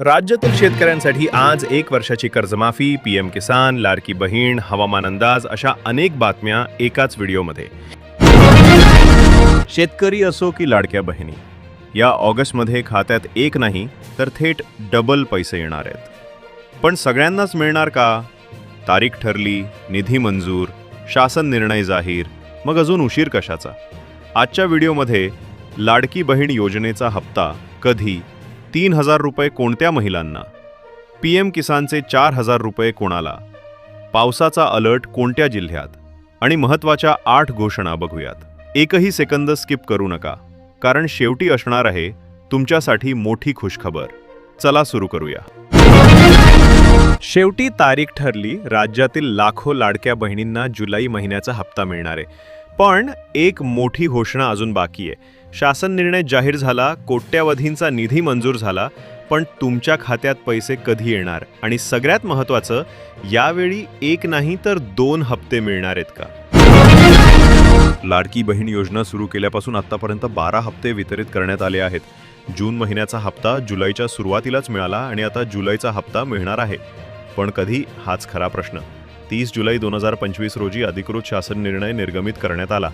राज्यातील शेतकऱ्यांसाठी आज एक वर्षाची कर्जमाफी पीएम किसान लाडकी बहीण हवामान अंदाज अशा अनेक बातम्या एकाच व्हिडिओमध्ये. शेतकरी असो की लाडक्या बहिणी या ऑगस्टमध्ये खात्यात एक नाही तर थेट डबल पैसे येणार आहेत. पण सगळ्यांनाच मिळणार का? तारीख ठरली निधी मंजूर शासन निर्णय जाहीर मग अजून उशीर कशाचा? आजच्या व्हिडिओमध्ये लाडकी बहीण योजनेचा हप्ता कधी तीन हजार रुपये कोणत्या महिलांना? पी एम किसानचे चार हजार रुपये कोणाला? पावसाचा अलर्ट कोणत्या जिल्ह्यात? आणि महत्त्वाच्या आठ घोषणा बघूयात. एकही सेकंद स्किप करू नका कारण शेवटी असणार आहे तुमच्यासाठी मोठी खुशखबर. चला सुरू करूया. शेवटी तारीख ठरली राज्यातील लाखो लाडक्या बहिणींना जुलै महिन्याचा हप्ता मिळणार आहे. पण एक मोठी घोषणा अजून बाकी आहे. शासन निर्णय जाहीर झाला कोट्यावधींचा निधी मंजूर झाला पण तुमच्या खात्यात पैसे कधी येणार? आणि सगळ्यात महत्त्वाचं यावेळी एक नाही तर दोन हप्ते मिळणार आहेत का? लाडकी बहीण योजना सुरू केल्यापासून आतापर्यंत बारा हप्ते वितरित करण्यात आले आहेत. जून महिन्याचा हप्ता जुलैच्या सुरुवातीलाच मिळाला आणि आता जुलैचा हप्ता मिळणार आहे. पण कधी? हाच खरा प्रश्न. तीस जुलै दोन हजार पंचवीस रोजी अधिकृत शासन निर्णय निर्गमित करण्यात आला.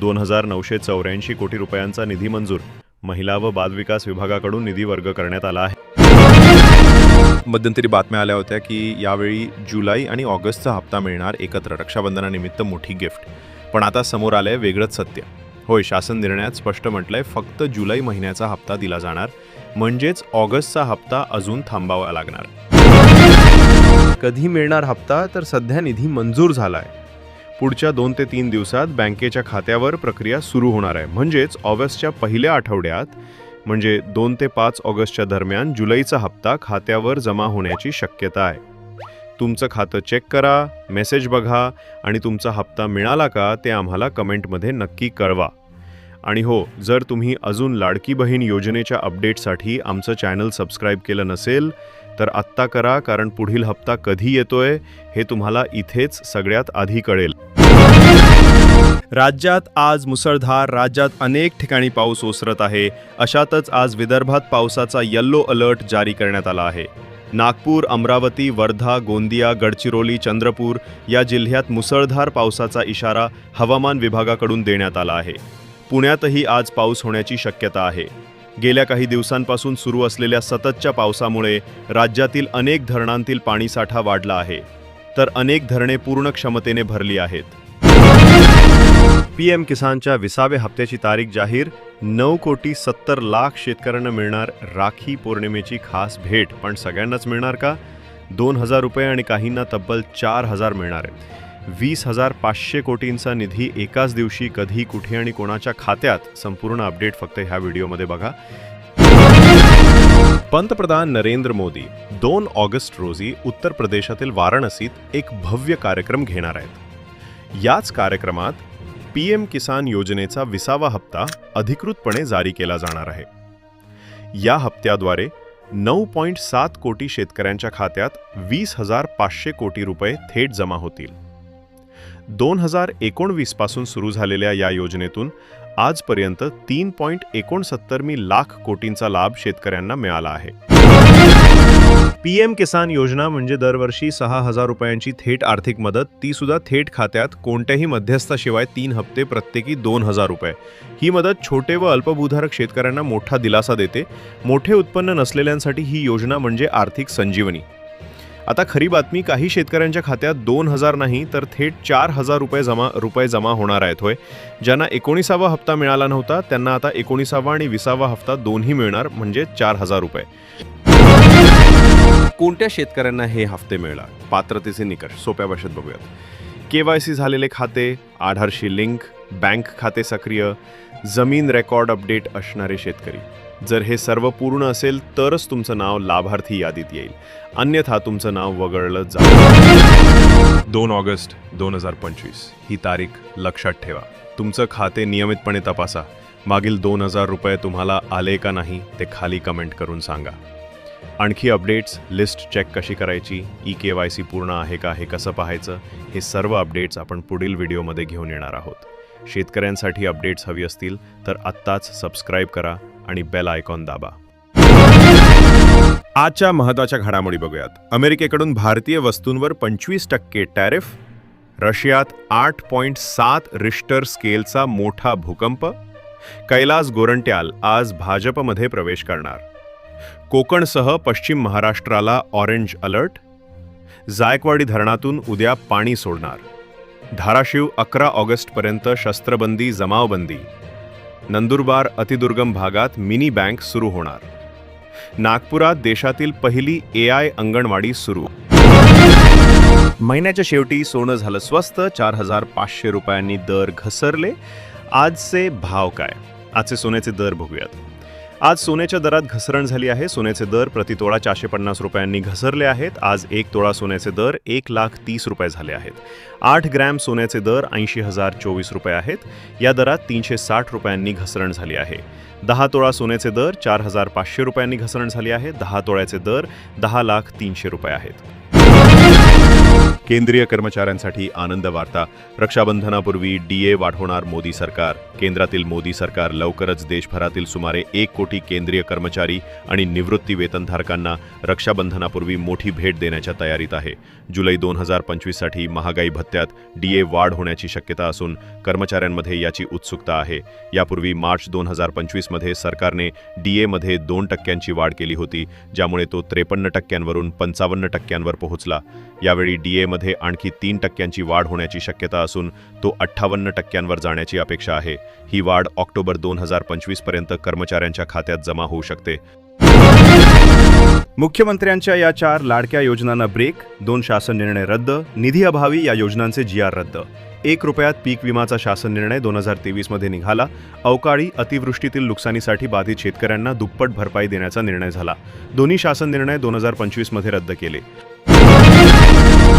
दोन हजार नऊशे चौऱ्याऐंशी कोटी रुपयांचा निधी मंजूर. महिला व बालविकास विभागाकडून निधी वर्ग करण्यात आला आहे. मध्यंतरी बातम्या आल्या होत्या की यावेळी जुलै आणि ऑगस्टचा हप्ता मिळणार एकत्र रक्षाबंधनानिमित्त मोठी गिफ्ट. पण आता समोर आलंय वेगळंच सत्य. होय शासन निर्णयात स्पष्ट म्हटलंय फक्त जुलै महिन्याचा हप्ता दिला जाणार. म्हणजेच ऑगस्टचा हप्ता अजून थांबावा लागणार. कधी मिळणार हप्ता तर सध्या निधी मंजूर झाला आहे पुढच्या दोन ते तीन दिवसात बँकेच्या खात्यावर प्रक्रिया सुरू होणार आहे. म्हणजेच ऑगस्टच्या पहिल्या आठवड्यात म्हणजे दोन ते पाच ऑगस्टच्या दरम्यान जुलैचा हप्ता खात्यावर जमा होण्याची शक्यता आहे. तुमचं खातं चेक करा मेसेज बघा आणि तुमचा हप्ता मिळाला का ते आम्हाला कमेंटमध्ये नक्की कळवा. आणि हो जर तुम्ही अजून लाडकी बहीण योजनेच्या अपडेटसाठी आमचं चॅनल सबस्क्राईब केलं नसेल तर आत्ता करा कारण पुढील हप्ता कधी येतोय हे तुम्हाला इथेच सगळ्यात आधी कळेल. राज्यात आज मुसळधार राज्यात अनेक ठिकाणी पाऊस ओसरत आहे. अशातच आज विदर्भात पावसाचा येल्लो अलर्ट जारी करण्यात आला आहे. नागपूर अमरावती वर्धा गोंदिया गडचिरोली चंद्रपूर या जिल्ह्यात मुसळधार पावसाचा इशारा हवामान विभागाकडून देण्यात आला आहे. पुण्यातही आज पाऊस होण्याची शक्यता आहे. गेल्या काही दिवसांपासून सुरू असलेल्या सततच्या पावसामुळे राज्यातील अनेक धरणांतील पाणीसाठा वाढला आहे. तर अनेक धरणे पूर्ण क्षमतेने भरली आहेत. पीएम किसानच्या विसाव्या हप्त्याची तारीख जाहीर नऊ कोटी सत्तर लाख शेतकऱ्यांना मिळणार राखी पौर्णिमेची खास भेट. पण सगळ्यांनाच मिळणार का? दोन हजार रुपये आणि काहींना तब्बल चार हजार मिळणार आहे वीस हजार पाचशे कोटींचा निधी एकाच दिवशी कधी कुठे आणि कोणाच्या खात्यात? संपूर्ण अपडेट फक्त ह्या व्हिडिओमध्ये बघा. पंतप्रधान नरेंद्र मोदी दोन ऑगस्ट रोजी उत्तर प्रदेशातील वाराणसीत एक भव्य कार्यक्रम घेणार आहेत. याच कार्यक्रमात पी एम किसान योजनेचा विसावा हप्ता अधिकृतपणे जारी केला जाणार आहे. या हप्त्याद्वारे नऊ पॉईंट सात कोटी शेतकऱ्यांच्या खात्यात वीस हजार पाचशे कोटी रुपये थेट जमा होतील. दोन हजार एकोणवीसपासून सुरू झालेल्या या योजनेतून आजपर्यंत तीन पॉईंट एकोणसत्तर मी लाख कोटींचा लाभ शेतकऱ्यांना मिळाला आहे. पी एम किसान योजना म्हणजे दरवर्षी सहा हजार रुपयांची थेट आर्थिक मदत ती सुद्धा थेट खात्यात कोणत्याही मध्यस्थाशिवाय तीन हप्ते प्रत्येकी दोन हजार रुपये. ही मदत छोटे व अल्पभूधारक शेतकऱ्यांना मोठा दिलासा देते. मोठे उत्पन्न नसलेल्यांसाठी ही योजना म्हणजे आर्थिक संजीवनी. आता खरी बातमी काही शेतकऱ्यांच्या खात्यात दोन हजार नाही तर थेट चार हजार रुपये जमा रुपये जमा होणार आहेत होय. ज्यांना एकोणीसावा हप्ता मिळाला नव्हता त्यांना आता एकोणीसावा आणि विसावा हप्ता दोन्ही मिळणार म्हणजे चार हजार रुपये. कोणत्या शेतकऱ्यांना हे हप्ते मिळणार? पात्रतेचे निकष सोप्या भाषेत बघूयात. के वाय सी झालेले खाते आधारशी लिंक बँक खाते सक्रिय जमीन रेकॉर्ड अपडेट असणारे शेतकरी. जर हे सर्व पूर्ण असेल तरच तुमचं नाव लाभार्थी यादीत येईल. अन्यथा तुमचं नाव वगळलं जाईल दोन ऑगस्ट दोन हजार पंचवीस. ही तारीख लक्षात ठेवा. तुमचं खाते नियमितपणे तपासा. मागील दोन हजार रुपये तुम्हाला आले का नाही ते खाली कमेंट करून सांगा. आणखी अपडेट्स लिस्ट चेक कशी करायची ई के वाय सी पूर्ण आहे का हे कसं पाहायचं हे सर्व अपडेट्स आपण पुढील व्हिडिओमध्ये घेऊन येणार आहोत. शेतकऱ्यांसाठी अपडेट्स हवी असतील तर आत्ताच सबस्क्राईब करा आणि बेल आयकॉन दाबा. आजच्या महत्त्वाच्या घडामोडी बघूयात. अमेरिकेकडून भारतीय वस्तूंवर पंचवीस टक्के टॅरिफ रशियात आठ पॉईंट सात रिश्टर स्केलचा मोठा भूकंप कैलास गोरंट्याल आज भाजपमध्ये प्रवेश करणार. कोकणसह पश्चिम महाराष्ट्राला ऑरेंज अलर्ट जायकवाडी धरणातून उद्या पाणी सोडणार. धाराशिव अकरा ऑगस्टपर्यंत शस्त्रबंदी जमावबंदी. नंदुरबार अतिदुर्गम भागात मिनी बँक सुरू होणार. नागपुरात देशातील पहिली ए आय अंगणवाडी सुरू. महिन्याच्या शेवटी सोनं झालं स्वस्त चार हजार पाचशे रुपयांनी दर घसरले. आजचे भाव काय? आजचे सोन्याचे दर बघूयात. आज सोन्याच्या दरात घसरण झाली आहे. सोन्याचे दर प्रतितोळा चारशे पन्नास रुपयांनी घसरले आहेत. आज एक तोळा सोन्याचे दर एक लाख तीस रुपये झाले आहेत. आठ ग्रॅम सोन्याचे दर ऐंशी हजार चोवीस रुपये आहेत. या दरात तीनशे साठ रुपयांनी घसरण झाली आहे. दहा तोळा सोन्याचे दर चार हजार पाचशे रुपयांनी घसरण झाली आहे. दहा तोळ्याचे दर दहा लाख तीनशे रुपये आहेत. केंद्रीय कर्मचाऱ्यांसाठी आनंद वार्ता. रक्षाबंधनापूर्वी डीए वाढवणार मोदी सरकार. केंद्रातील मोदी सरकार लवकरच देशभरातील सुमारे एक कोटी केंद्रीय कर्मचारी आणि निवृत्ती वेतनधारकांना रक्षाबंधनापूर्वी मोठी भेट देण्याच्या तयारीत आहे. जुलै दोन हजार पंचवीससाठी महागाई भत्त्यात डीए वाढ होण्याची शक्यता असून कर्मचाऱ्यांमध्ये याची उत्सुकता आहे. यापूर्वी मार्च दोन हजार पंचवीसमध्ये सरकारने डीएमध्ये दोन टक्क्यांची वाढ केली होती ज्यामुळे तो त्रेपन्न टक्क्यांवरून पंचावन्न टक्क्यांवर पोहोचला. यावेळी डीएमध्ये दरामध्ये आणखी तीन टक्क्यांची वाढ होण्याची शक्यता असून तो अठ्ठावन्न टक्क्यांवर जाण्याची अपेक्षा आहे. ही वाढ ऑक्टोबर दोन हजार पंचवीसपर्यंत कर्मचाऱ्यांच्या खात्यात जमा होऊ शकते. मुख्यमंत्र्यांच्या या चार लाडक्या योजनांना ब्रेक दोन शासन निर्णय रद्द निधी अभावी या योजनांचे जी आर रद्द. एक रुपयात पीक विमाचा शासन निर्णय दोन हजार तेवीसमध्ये निघाला. अवकाळी अतिवृष्टीतील नुकसानीसाठी बाधित शेतकऱ्यांना दुप्पट भरपाई देण्याचा निर्णय झाला. दोन्ही शासन निर्णय दोन हजार पंचवीसमध्ये रद्द केले.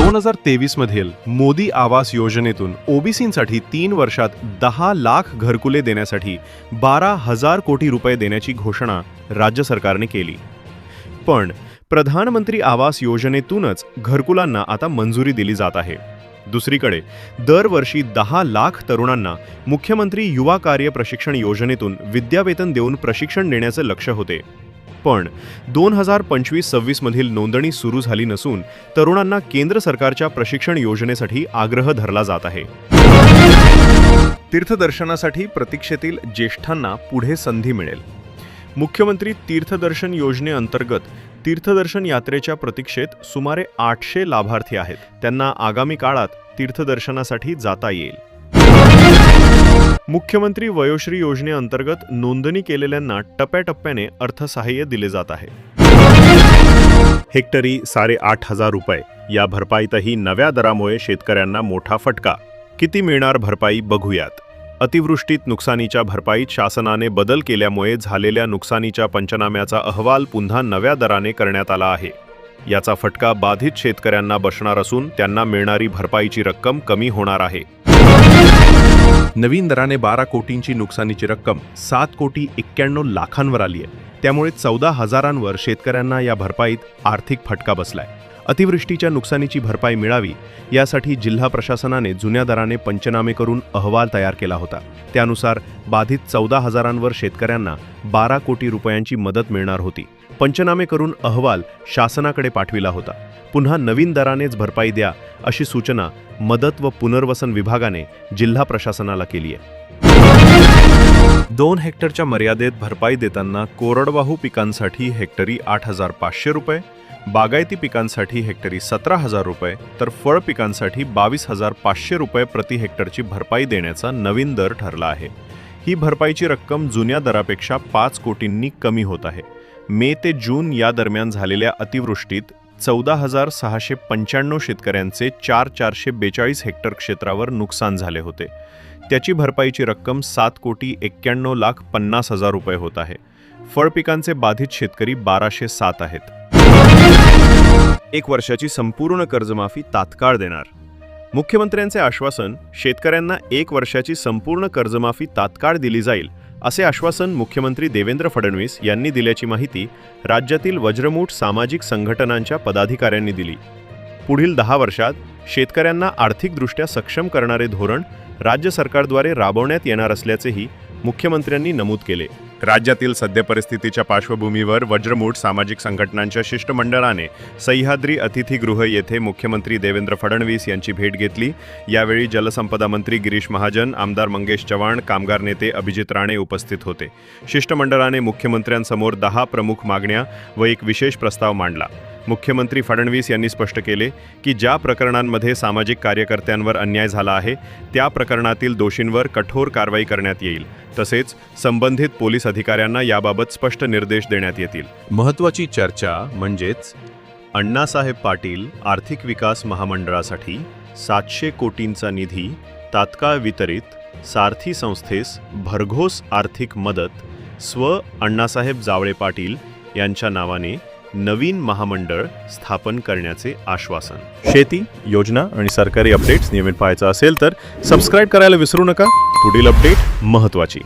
दोन हजार तेवीस मधील मोदी आवास योजनेतून ओबीसींसाठी तीन वर्षात दहा लाख घरकुले देण्यासाठी बारा हजार कोटी रुपये देण्याची घोषणा राज्य सरकारने केली. पण प्रधानमंत्री आवास योजनेतूनच घरकुलांना आता मंजुरी दिली जात आहे. दुसरीकडे दरवर्षी दहा लाख तरुणांना मुख्यमंत्री युवा कार्य प्रशिक्षण योजनेतून विद्यावेतन देऊन प्रशिक्षण देण्याचं लक्ष होते. पण दोन हजार पंचवीस सव्वीसमधील नोंदणी सुरू झाली नसून तरुणांना केंद्र सरकारच्या प्रशिक्षण योजनेसाठी आग्रह धरला जात आहे. तीर्थदर्शनासाठी प्रतीक्षेतील ज्येष्ठांना पुढे संधी मिळेल. मुख्यमंत्री तीर्थदर्शन योजनेअंतर्गत तीर्थदर्शन यात्रेच्या प्रतीक्षेत सुमारे आठशे लाभार्थी आहेत. त्यांना आगामी काळात तीर्थदर्शनासाठी जाता येईल. मुख्यमंत्री वयोश्री योजनेअंतर्गत नोंदणी केलेल्यांना टप्प्याटप्प्याने अर्थसहाय्य दिले जात आहे. हेक्टरी साडे आठ हजार रुपये. या भरपाईतही नव्या दरामुळे शेतकऱ्यांना मोठा फटका. किती मिळणार भरपाई बघूयात. अतिवृष्टीत नुकसानीच्या भरपाईत शासनाने बदल केल्यामुळे झालेल्या नुकसानीच्या पंचनाम्याचा अहवाल पुन्हा नव्या दराने करण्यात आला आहे. याचा फटका बाधित शेतकऱ्यांना बसणार असून त्यांना मिळणारी भरपाईची रक्कम कमी होणार आहे. नवीन दराने बारा कोटींची नुकसानीची रक्कम सात कोटी एक्क्याण्णव लाखांवर आली आहे. त्यामुळे चौदा हजारांवर शेतकऱ्यांना या भरपाईत आर्थिक फटका बसलाय. अतिवृष्टीच्या नुकसानीची भरपाई मिळावी यासाठी जिल्हा प्रशासनाने जुन्या दराने पंचनामे करून अहवाल तयार केला होता. त्यानुसार बाधित चौदा हजारांवर शेतकऱ्यांना बारा कोटी रुपयांची मदत मिळणार होती. पंचनामे करून अहवाल शासनाकडे पाठविला होता. पुन्हा नवीन दरानेच भरपाई द्या अशी सूचना मदत व पुनर्वसन विभागाने जिल्हा प्रशासनाला केली आहे. दोन हेक्टरच्या मर्यादेत भरपाई देताना कोरडवाहू पिकांसाठी हेक्टरी आठ हजार पाचशे रुपये बागायती पिकांसाठी हेक्टरी सतरा हजार रुपये तर फळ पिकांसाठी बावीस हजार पाचशे रुपये प्रति हेक्टरची भरपाई देण्याचा नवीन दर ठरला आहे. ही भरपाईची रक्कम जुन्या दरापेक्षा पाच कोटींनी कमी होत आहे. मे ते जून या दरम्यान झालेल्या अतिवृष्टीत चौदा हजार सहाशे पंच्याण्णव शेतकऱ्यांचे चार चारशे बेचाळीस हेक्टर क्षेत्रावर नुकसान झाले होते. त्याची भरपाईची रक्कम सात कोटी एक्क्याण्णव लाख पन्नास हजार रुपये होत आहे. फळ पिकांचे बाधित शेतकरी बाराशे सात आहेत. एक वर्षाची संपूर्ण कर्जमाफी तात्काळ देणार. मुख्यमंत्र्यांचे आश्वासन शेतकऱ्यांना एक वर्षाची संपूर्ण कर्जमाफी तात्काळ दिली जाईल असे आश्वासन मुख्यमंत्री देवेंद्र फडणवीस यांनी दिल्याची माहिती राज्यातील वज्रमूठ सामाजिक संघटनांच्या पदाधिकाऱ्यांनी दिली. पुढील दहा वर्षात शेतकऱ्यांना आर्थिकदृष्ट्या सक्षम करणारे धोरण राज्य सरकारद्वारे राबवण्यात येणार असल्याचेही मुख्यमंत्र्यांनी नमूद केले. राज्यातील सद्य परिस्थितीच्या पार्श्वभूमीवर वज्रमूठ सामाजिक संघटनांच्या शिष्टमंडळाने सह्याद्री अतिथीगृह येथे मुख्यमंत्री देवेंद्र फडणवीस यांची भेट घेतली. यावेळी जलसंपदा मंत्री गिरीश महाजन आमदार मंगेश चव्हाण कामगार नेते अभिजित राणे उपस्थित होते. शिष्टमंडळाने मुख्यमंत्र्यांसमोर दहा प्रमुख मागण्या व एक विशेष प्रस्ताव मांडला. मुख्यमंत्री फडणवीस यांनी स्पष्ट केले की ज्या प्रकरणांमध्ये सामाजिक कार्यकर्त्यांवर अन्याय झाला आहे त्या प्रकरणातील दोषींवर कठोर कारवाई करण्यात येईल. तसेच संबंधित पोलीस अधिकाऱ्यांना याबाबत स्पष्ट निर्देश देण्यात येतील. महत्त्वाची चर्चा म्हणजेच अण्णासाहेब पाटील आर्थिक विकास महामंडळासाठी सातशे कोटींचा निधी तात्काळ वितरित सारथी संस्थेस भरघोस आर्थिक मदत स्व अण्णासाहेब जावळे पाटील यांच्या नावाने नवीन महामंडळ स्थापन करण्याचे आश्वासन. शेती योजना आणि सरकारी अपडेट्स नियमित पाहायचं असेल तर सबस्क्राईब करायला विसरू नका. पुढील अपडेट महत्त्वाची